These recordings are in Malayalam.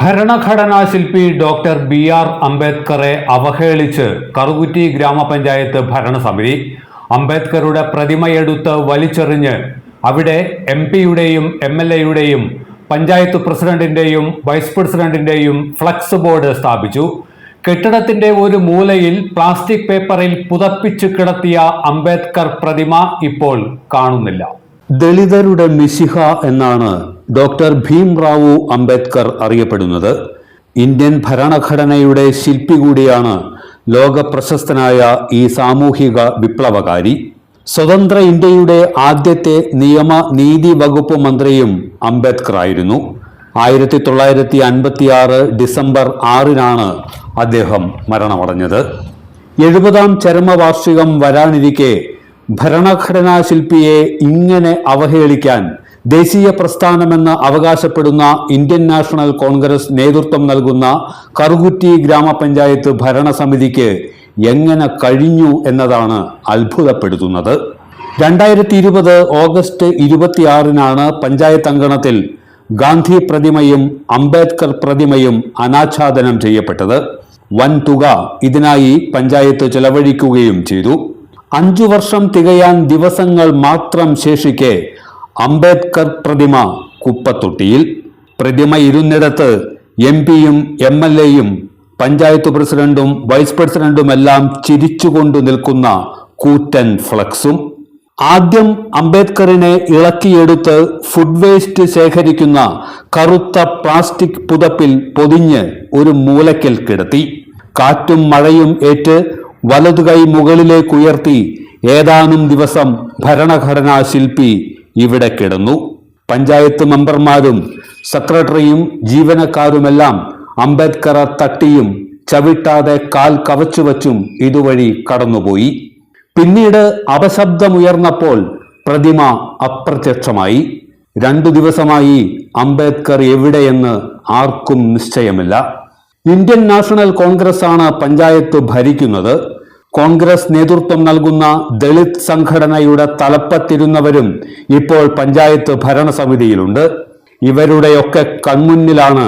ഭരണഘടനാ ശില്പി ഡോക്ടർ ബി ആർ അംബേദ്കറെ അവഹേളിച്ച് കറുകുറ്റി ഗ്രാമപഞ്ചായത്ത് ഭരണസമിതി. അംബേദ്കറുടെ പ്രതിമയെടുത്ത് വലിച്ചെറിഞ്ഞ് അവിടെ എം പിയുടെയും എം എൽ എയുടെയും പഞ്ചായത്ത് പ്രസിഡന്റിന്റെയും വൈസ് പ്രസിഡന്റിന്റെയും ഫ്ലക്സ് ബോർഡ് സ്ഥാപിച്ചു. കെട്ടിടത്തിന്റെ ഒരു മൂലയിൽ പ്ലാസ്റ്റിക് പേപ്പറിൽ പുതപ്പിച്ചു കിടത്തിയ അംബേദ്കർ പ്രതിമ ഇപ്പോൾ കാണുന്നില്ല. ദളിതരുടെ മിശിഹ എന്നാണ് ഡോക്ടർ ഭീംറാവു അംബേദ്കർ അറിയപ്പെടുന്നത്. ഇന്ത്യൻ ഭരണഘടനയുടെ ശില്പി കൂടിയാണ് ലോക പ്രശസ്തനായ ഈ സാമൂഹിക വിപ്ലവകാരി. സ്വതന്ത്ര ഇന്ത്യയുടെ ആദ്യത്തെ നിയമ നീതി വകുപ്പ് മന്ത്രിയും അംബേദ്കർ ആയിരുന്നു. ആയിരത്തി തൊള്ളായിരത്തി അൻപത്തി ആറ് ഡിസംബർ ആറിനാണ് അദ്ദേഹം മരണമടഞ്ഞത്. എഴുപതാം ചരമവാർഷികം വരാനിരിക്കെ ഭരണഘടനാ ശില്പിയെ ഇങ്ങനെ അവഹേളിക്കാൻ ദേശീയ പ്രസ്ഥാനമെന്ന് അവകാശപ്പെടുന്ന ഇന്ത്യൻ നാഷണൽ കോൺഗ്രസ് നേതൃത്വം നൽകുന്ന കറുകുറ്റി ഗ്രാമപഞ്ചായത്ത് ഭരണസമിതിക്ക് എങ്ങനെ കഴിഞ്ഞു എന്നതാണ് അത്ഭുതപ്പെടുത്തുന്നത്. രണ്ടായിരത്തി ഇരുപത് ഓഗസ്റ്റ് ഇരുപത്തിയാറിനാണ് പഞ്ചായത്ത് അങ്കണത്തിൽ ഗാന്ധി പ്രതിമയും അംബേദ്കർ പ്രതിമയും അനാച്ഛാദനം ചെയ്യപ്പെട്ടത്. വൻ തുക ഇതിനായി പഞ്ചായത്ത് ചെലവഴിക്കുകയും ചെയ്തു. അഞ്ചു വർഷം തികയാൻ ദിവസങ്ങൾ മാത്രം ശേഷിക്കെ അംബേദ്കർ പ്രതിമ കുപ്പത്തൊട്ടിയിൽ. പ്രതിമ ഇരുന്നിടത്ത് എം പിയും എം എൽ എയും പഞ്ചായത്ത് പ്രസിഡന്റും വൈസ് പ്രസിഡന്റുമെല്ലാം ചിരിച്ചുകൊണ്ട് നിൽക്കുന്ന കൂറ്റൻ ഫ്ലക്സും. ആദ്യം അംബേദ്കറിനെ ഇളക്കിയെടുത്ത് ഫുഡ് വേസ്റ്റ് ശേഖരിക്കുന്ന കറുത്ത പ്ലാസ്റ്റിക് പുതപ്പിൽ പൊതിഞ്ഞ് ഒരു മൂലയ്ക്കൽ കിടത്തി. കാറ്റും മഴയും ഏറ്റ് വലതുകൈ മുകളിലേക്കുയർത്തി ഏതാനും ദിവസം ഭരണഘടനാ ശില്പി ഇവിടെ കിടന്നു. പഞ്ചായത്ത് മെമ്പർമാരും സെക്രട്ടറിയും ജീവനക്കാരുമെല്ലാം അംബേദ്കറെ തട്ടിയും ചവിട്ടാതെ കാൽ കവച്ചുവച്ചും ഇതുവഴി കടന്നുപോയി. പിന്നീട് അപശബ്ദമുയർന്നപ്പോൾ പ്രതിമ അപ്രത്യക്ഷമായി. രണ്ടു ദിവസമായി അംബേദ്കർ എവിടെയെന്ന് ആർക്കും നിശ്ചയമില്ല. ഇന്ത്യൻ നാഷണൽ കോൺഗ്രസ് ആണ് പഞ്ചായത്ത് ഭരിക്കുന്നത്. കോൺഗ്രസ് നേതൃത്വം നൽകുന്ന ദളിത് സംഘടനയുടെ തലപ്പത്തിരുന്നവരും ഇപ്പോൾ പഞ്ചായത്ത് ഭരണസമിതിയിലുണ്ട്. ഇവരുടെയൊക്കെ കൺമുന്നിലാണ്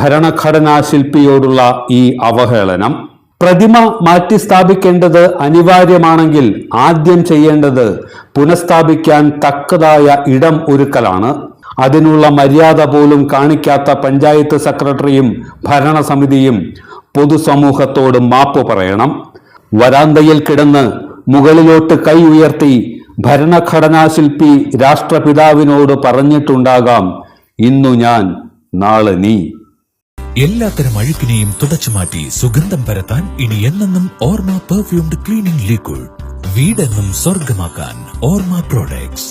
ഭരണഘടനാ ശില്പിയോടുള്ള ഈ അവഹേളനം. പ്രതിമ മാറ്റി സ്ഥാപിക്കേണ്ടത് അനിവാര്യമാണെങ്കിൽ ആദ്യം ചെയ്യേണ്ടത് പുനഃസ്ഥാപിക്കാൻ തക്കതായ ഇടം ഒരുക്കലാണ്. അതിനുള്ള മര്യാദ പോലും കാണിക്കാത്ത പഞ്ചായത്ത് സെക്രട്ടറിയും ഭരണസമിതിയും പൊതുസമൂഹത്തോട് മാപ്പ് പറയണം. വരാന്തയിൽ കിടന്ന് മുകളിലോട്ട് കൈ ഉയർത്തി ഭരണഘടനാ ശില്പി രാഷ്ട്രപിതാവിനോട് പറഞ്ഞിട്ടുണ്ടാകാം ഇന്നു ഞാൻ നാളെ നീ. എല്ലാത്തരം അഴുക്കിനെയും തുടച്ചു മാറ്റി സുഗന്ധം പരത്താൻ ഇനി എന്നെന്നും ഓർമ്മ പെർഫ്യൂംഡ് ക്ലീനിംഗ് ലിക്വിഡ് വീടെന്നും സ്വർഗമാക്കാൻ ഓർമ്മ പ്രോഡക്ട്സ്